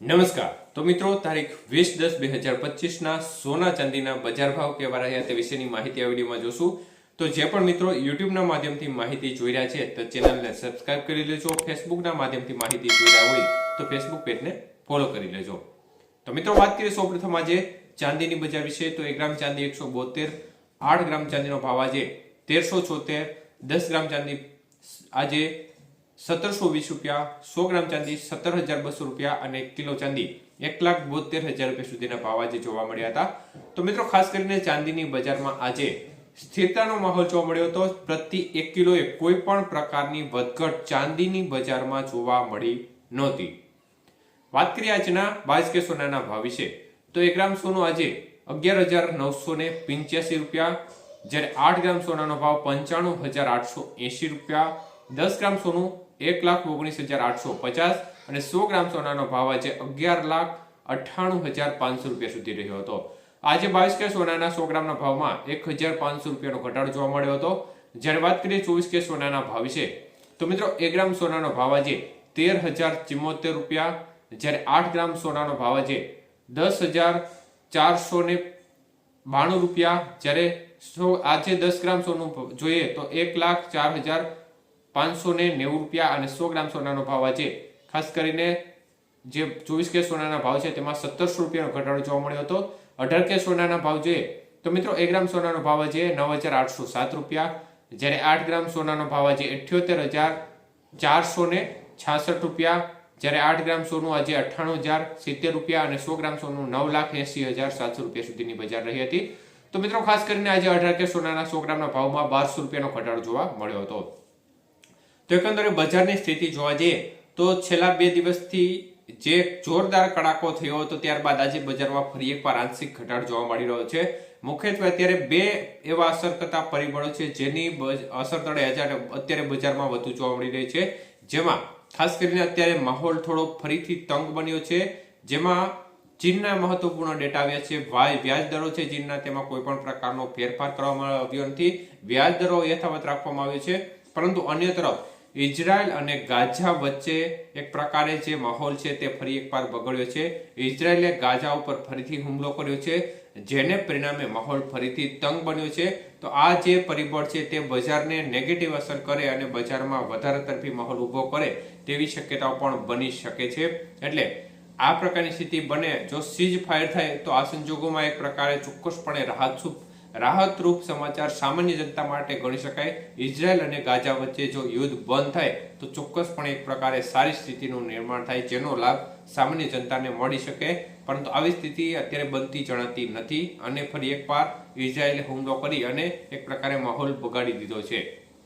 નમસ્કાર. તો મિત્રો, તારીખ વીસ દસ બે હજાર પચીસના સોના ચાંદીના બજાર ભાવ કેવા રહ્યા તે વિશેની માહિતી આ વિડીયોમાં જોશું. તો જે પણ મિત્રો યુટ્યુબના માધ્યમથી માહિતી જોઈ રહ્યા છે, તો ચેનલને સબસ્ક્રાઇબ કરી લેજો. ફેસબુકના માધ્યમથી માહિતી જોઈ રહ્યા હોય, તો ફેસબુક પેજને ફોલો કરી લેજો. તો મિત્રો, વાત કરીએ સૌપ્રથમ આજે ચાંદીની બજાર વિશે. તો એક ગ્રામ ચાંદી એકસો બોતેર, આઠ ગ્રામ ચાંદીનો ભાવ આજે તેરસો છોતેર, દસ ગ્રામ ચાંદી આજે સત્તરસો વીસ રૂપિયા, સો ગ્રામ ચાંદી, સત્તર હજાર બસો રૂપિયા અને કિલો ચાંદી. એક લાખ બોતેર હજાર રૂપિયા સુધીના ભાવ આજે જોવા મળ્યા હતા. તો મિત્રો, ખાસ કરીને ચાંદીની બજારમાં આજે સ્થિરતાનો માહોલ જોવા મળ્યો હતો. પ્રતિ એક કિલોએ કોઈ પણ પ્રકારની વધઘટ ચાંદીની બજારમાં જોવા મળી નહોતી. વાત કરીએ આજના બાવીસ કે સોનાના ભાવ વિશે. તો એક ગ્રામ સોનું આજે અગિયાર હજાર નવસો ને પંચ્યાસી રૂપિયા, જ્યારે આઠ ગ્રામ સોનાનો ભાવ પંચાણું હજાર આઠસો એંશી રૂપિયા, દસ ગ્રામ સોનું એક લાખ ઓગણીસ હજાર આઠસો પચાસ અને સો ગ્રામ સોનાનો ભાવ આજે અગિયાર લાખ અઠ્ઠાણું હજાર પાંચસો રૂપિયા સુધી રહ્યો હતો. આજે બાવીસ કે સોનાના સો ગ્રામના ભાવમાં એક હજાર પાંચસો રૂપિયાનો ઘટાડો જોવા મળ્યો હતો. જ્યારે વાત કરીએ ચોવીસ કે સોનાના ભાવ વિશે, તો મિત્રો એક ગ્રામ સોનાનો ભાવ આજે તેર હજાર ચિમોતેર રૂપિયા, જ્યારે આઠ ગ્રામ સોનાનો ભાવ આજે દસ હજાર ચારસો ને બાણું રૂપિયા, જ્યારે સો આજે દસ ગ્રામ સોનું જોઈએ તો એક લાખ ચાર હજાર પાંચસો ને નેવું રૂપિયા અને સો ગ્રામ સોનાનો ભાવ આજે. ખાસ કરીને જે ચોવીસ કે સોનાના ભાવ છે, તેમાં સત્તરસો રૂપિયાનો ઘટાડો જોવા મળ્યો હતો. અઢાર કે સોનાના ભાવ જોઈએ તો મિત્રો એક ગ્રામ સોનાનો ભાવ આજે નવ હજાર આઠસો સાત રૂપિયા. જ્યારે આઠ ગ્રામ સોનાનો ભાવ આજે અઠ્યોતેર હજાર ચારસો ને છાસઠ રૂપિયા. જ્યારે આઠ ગ્રામ સોનું આજે અઠ્ઠાણું હજાર સિત્તેર રૂપિયા અને સો ગ્રામ સોનું નવ લાખ એસી હજાર સાતસો રૂપિયા સુધીની બજાર રહી હતી. તો મિત્રો ખાસ કરીને આજે અઢાર કે સોનાના સો ગ્રામના ભાવમાં બારસો રૂપિયાનો ઘટાડો જોવા મળ્યો હતો. તો એકંદરે બજારની સ્થિતિ જોવા જઈએ, તો છેલ્લા બે દિવસથી જે જોરદાર કડાકો થયો હતો, ત્યારબાદ આજે બજારમાં ફરી એકવાર આંશિક ઘટાડો જોવા મળી રહ્યો છે. મુખ્યત્વે અત્યારે બે એવા અસર કરતા પરિબળો છે, જેની અસર તળે અત્યારે બજારમાં વધુ જોવા મળી રહી છે. જેમાં ખાસ કરીને અત્યારે માહોલ થોડો ફરીથી તંગ બન્યો છે. જેમાં ચીનના મહત્વપૂર્ણ ડેટા આવ્યા છે વાય વ્યાજ દરો છે ચીનના, તેમાં કોઈ પણ પ્રકારનો ફેરફાર કરવામાં આવ્યો નથી. વ્યાજ દરો યથાવત રાખવામાં આવ્યો છે. પરંતુ અન્ય તરફ ઇઝરાયલ અને ગાઝા વચ્ચે એક પ્રકારે જે માહોલ છે તે ફરી એકવાર બગડ્યો છે. ઇઝરાયલે ગાઝા ઉપર ફરીથી હુમલો કર્યો છે, જેને પરિણામે માહોલ ફરીથી તંગ બન્યો છે. તો આ જે પરિબળ છે તે બજારને નેગેટિવ અસર કરે અને બજારમાં વધારે તરફી માહોલ ઊભો કરે તેવી શક્યતાઓ પણ બની શકે છે. એટલે આ પ્રકારની સ્થિતિ બને, જો સીઝ ફાયર થાય, તો આ સંજોગોમાં એક પ્રકારે ચોક્કસપણે રાહત રાહતરૂપ સમાચાર સામાન્ય જનતા માટે ગણી શકાય. ઇઝરાયલ અને ગાઝા વચ્ચે જો યુદ્ધ બંધ થાય, તો ચોક્કસપણે એક પ્રકારે સારી સ્થિતિનું નિર્માણ થાય, જેનો લાભ સામાન્ય જનતાને મળી શકે. પરંતુ આવી સ્થિતિ અત્યારે બનતી જણાતી નથી અને ફરી એકવાર ઇઝરાયલે હુમલો કરી અને એક પ્રકારે માહોલ બગાડી દીધો છે.